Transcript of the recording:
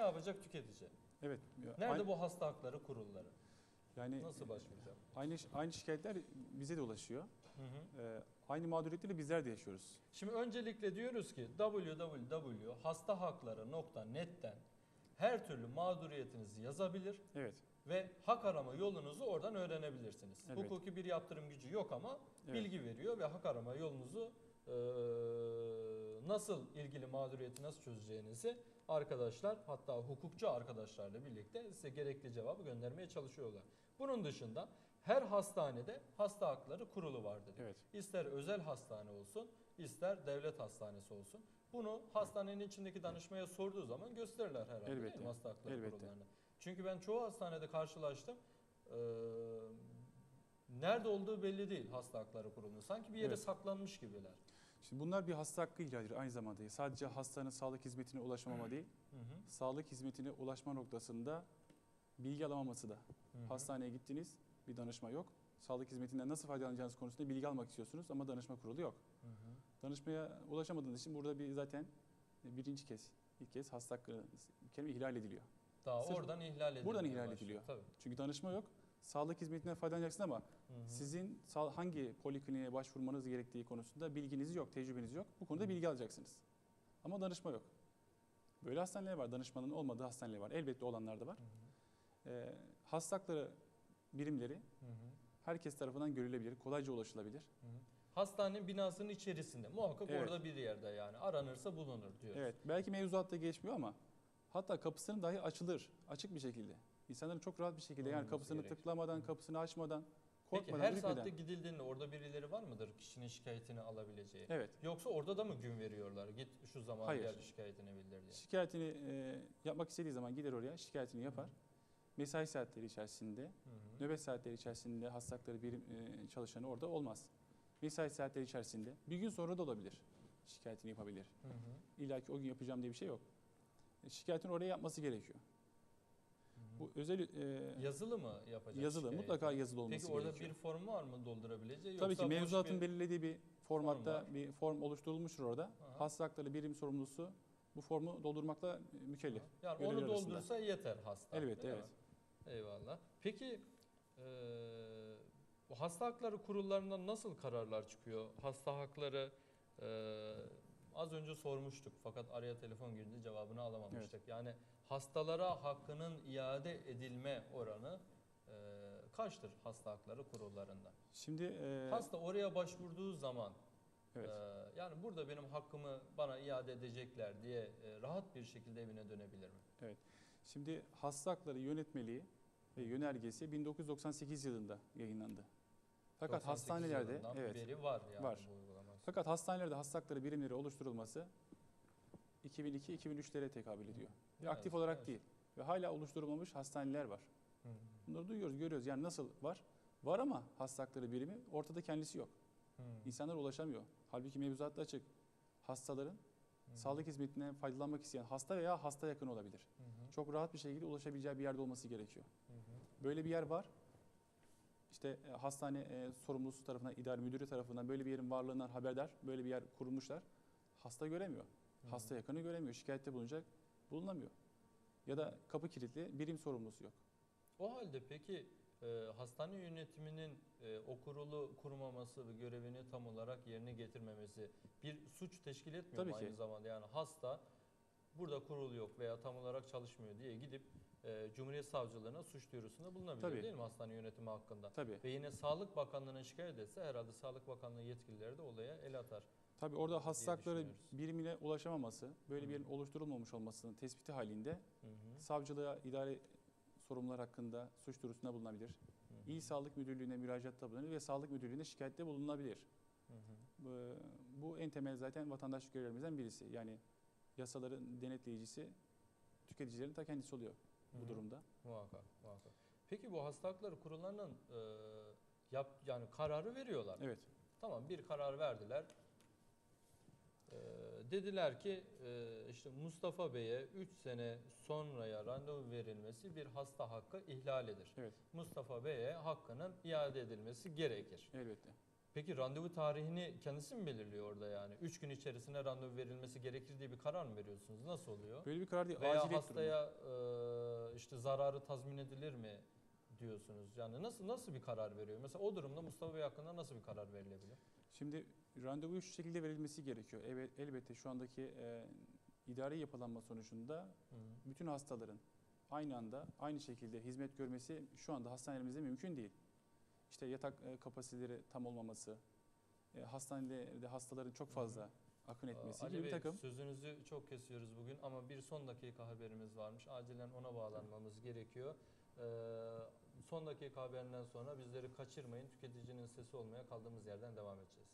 yapacak tüketici? Evet. Nerede aynı, bu hasta hakları kurulları? yani Nasıl başvuracak? aynı aynı şikayetler bize de ulaşıyor. Hı hı. Ee, aynı mağduriyetleri bizler de yaşıyoruz. Şimdi öncelikle diyoruz ki www.hastahakları.net'ten her türlü mağduriyetinizi yazabilir Evet. ve hak arama yolunuzu oradan öğrenebilirsiniz. Evet. Hukuki bir yaptırım gücü yok ama Evet. bilgi veriyor ve hak arama yolunuzu e, nasıl ilgili mağduriyeti nasıl çözeceğinizi arkadaşlar hatta hukukçu arkadaşlarla birlikte size gerekli cevabı göndermeye çalışıyorlar. Bunun dışında her hastanede hasta hakları kurulu vardır. Evet. İster özel hastane olsun, ister devlet hastanesi olsun. Bunu hastanenin içindeki danışmaya sorduğu zaman gösterirler herhalde değil Elbette, mi hasta hakları elbette. kurullarını. Çünkü ben çoğu hastanede karşılaştım. Ee, nerede olduğu belli değil hasta hakları kurulunun. Sanki bir yere Evet. saklanmış gibiler. Şimdi bunlar bir hasta hakkı ihlalidir aynı zamanda. Sadece hastanın sağlık hizmetine ulaşmama değil, Hı hı. sağlık hizmetine ulaşma noktasında bilgi alamaması da. Hı hı. Hastaneye gittiniz, bir danışma yok. Sağlık hizmetinden nasıl faydalanacağınız konusunda bilgi almak istiyorsunuz ama danışma kurulu yok. Hı hı. Danışmaya ulaşamadığınız için burada bir zaten birinci kez, ilk kez hasta hakkı kelime ihlal ediliyor. Daha Sırf oradan ihlal ediliyor. buradan ihlal ediliyor. Tabii. Çünkü danışma yok. Sağlık hizmetinden faydalanacaksın ama Hı hı. sizin hangi polikliniğe başvurmanız gerektiği konusunda bilginiz yok, tecrübeniz yok. Bu konuda bilgi alacaksınız. Ama danışma yok. Böyle hastaneler var. Danışmanın olmadığı hastaneler var. Elbette olanlar da var. Hı hı. Ee, hasta hakları birimleri Hı hı. herkes tarafından görülebilir, kolayca ulaşılabilir. Hı hı. Hastanenin binasının içerisinde muhakkak Evet. orada bir yerde yani aranırsa bulunur diyoruz. Evet, belki mevzuatta geçmiyor ama hatta kapısının dahi açılır, açık bir şekilde. İnsanların çok rahat bir şekilde yani kapısını gerekir. tıklamadan, kapısını açmadan, Peki korkmadan, her ürkmeden. saatte gidildiğinde orada birileri var mıdır kişinin şikayetini alabileceği? Evet. Yoksa orada da mı gün veriyorlar? Git şu zaman Hayır. gel şikayetini bildir diye. Şikayetini e, yapmak istediği zaman gider oraya, şikayetini yapar. Mesai saatleri içerisinde, nöbet saatleri içerisinde hasta hakları birim e, çalışanı orada olmaz. Mesai saatleri içerisinde bir gün sonra da olabilir. Şikayetini yapabilir. Hı hı. İlla ki o gün yapacağım diye bir şey yok. E, Şikayetini oraya yapması gerekiyor. Bu özel e, yazılı mı yapacak? yazılı, şikayeti? mutlaka yazılı olması Peki orada gerekiyor. bir form var mı doldurabileceği? Tabii ki mevzuatın bir- belirlediği bir formatta var. bir form oluşturulmuştur orada. Aha. Hasta hakları birim sorumlusu bu formu doldurmakla e, mükellef. Yani Görevler onu arasında. doldursa yeter hasta. Elbette evet. mi? Eyvallah. Peki eee, bu hasta hakları kurullarından nasıl kararlar çıkıyor? Hasta hakları eee, az önce sormuştuk fakat araya telefon girince cevabını alamamıştık. Yani hastalara hakkının iade edilme oranı eee, kaçtır hasta hakları kurullarında? Şimdi e, Hasta oraya başvurduğu zaman evet. eee, yani burada benim hakkımı bana iade edecekler diye eee, rahat bir şekilde evine dönebilir mi? Şimdi hasta hakları yönetmeliği ve yönergesi 1998 yılında yayınlandı. Fakat 98 hastanelerde evet. beri var yani var. bu. Fakat hastanelerde hasta hakları birimleri oluşturulması 2002-2003'lere tekabül ediyor. Ve Evet, aktif olarak evet. değil. Ve hala oluşturulmamış hastaneler var. Hı. Bunları duyuyoruz, görüyoruz. Yani nasıl var? Var ama hasta hakları birimi ortada kendisi yok. Hı. İnsanlar ulaşamıyor. Halbuki mevzuatta açık. Hastaların Hı. sağlık hizmetinden faydalanmak isteyen hasta veya hasta yakın olabilir. Hı hı. Çok rahat bir şekilde ulaşabileceği bir yerde olması gerekiyor. Hı hı. Böyle bir yer var. İşte e, hastane e, sorumlusu tarafından, idare müdürü tarafından böyle bir yerin varlığından haberdar. Böyle bir yer kurulmuşlar. Hasta göremiyor. Hı. Hasta yakını göremiyor. Şikayette bulunacak. Bulunamıyor. Ya da kapı kilitli, birim sorumlusu yok. O halde peki e, hastane yönetiminin e, o kurulu kurmaması ve görevini tam olarak yerine getirmemesi bir suç teşkil etmiyor Tabii mu aynı ki. zamanda? Yani hasta burada kurul yok veya tam olarak çalışmıyor diye gidip e, Cumhuriyet Savcılığına suç duyurusunda bulunabilir Tabii. değil mi hastane yönetimi hakkında? Tabii. Ve yine Sağlık Bakanlığı'na şikayet etse herhalde Sağlık Bakanlığı yetkilileri de olaya el atar. Tabii orada hasta diye hakları düşünüyoruz. birimine ulaşamaması, böyle bir Hı. yerin oluşturulmamış olmasının tespiti halinde Hı hı. savcılığa idare sorumlular hakkında suç duyurusunda bulunabilir. Hı hı. İl Sağlık Müdürlüğü'ne müracaatta bulunabilir ve Sağlık Müdürlüğü'ne şikayette bulunabilir. Hı hı. Bu, bu en temel zaten vatandaşlık görevlerimizden birisi. Yani yasaların denetleyicisi tüketicilerin ta kendisi oluyor bu durumda. Muhakkak, muhakkak. Peki bu hasta hakları kurullarının e, yap yani kararı veriyorlar. Evet. Tamam bir karar verdiler. E, dediler ki e, işte Mustafa Bey'e 3 sene sonraya randevu verilmesi bir hasta hakkı ihlalidir. Evet. Mustafa Bey'e hakkının iade edilmesi gerekir. Elbette. Peki randevu tarihini kendisi mi belirliyor orada yani? 3 gün içerisinde randevu verilmesi gerekir diye bir karar mı veriyorsunuz? Nasıl oluyor? Böyle bir karar değil. Veya aciliyet hastaya e, işte zararı tazmin edilir mi diyorsunuz? Yani nasıl nasıl bir karar veriyor? Mesela o durumda Mustafa Bey hakkında nasıl bir karar verilebilir? Şimdi randevu şu şekilde verilmesi gerekiyor. Evet, elbette şu andaki e, idari yapılanma sonucunda hı. bütün hastaların aynı anda aynı şekilde hizmet görmesi şu anda hastanelerimizde mümkün değil. İşte yatak e, kapasiteleri tam olmaması, e, hastanelerde hastaların çok fazla akın etmesi Ali gibi bir Bey, takım. sözünüzü çok kesiyoruz bugün ama bir son dakika haberimiz varmış. Acilen ona bağlanmamız gerekiyor. Ee, son dakika haberinden sonra bizleri kaçırmayın. Tüketicinin sesi olmaya kaldığımız yerden devam edeceğiz.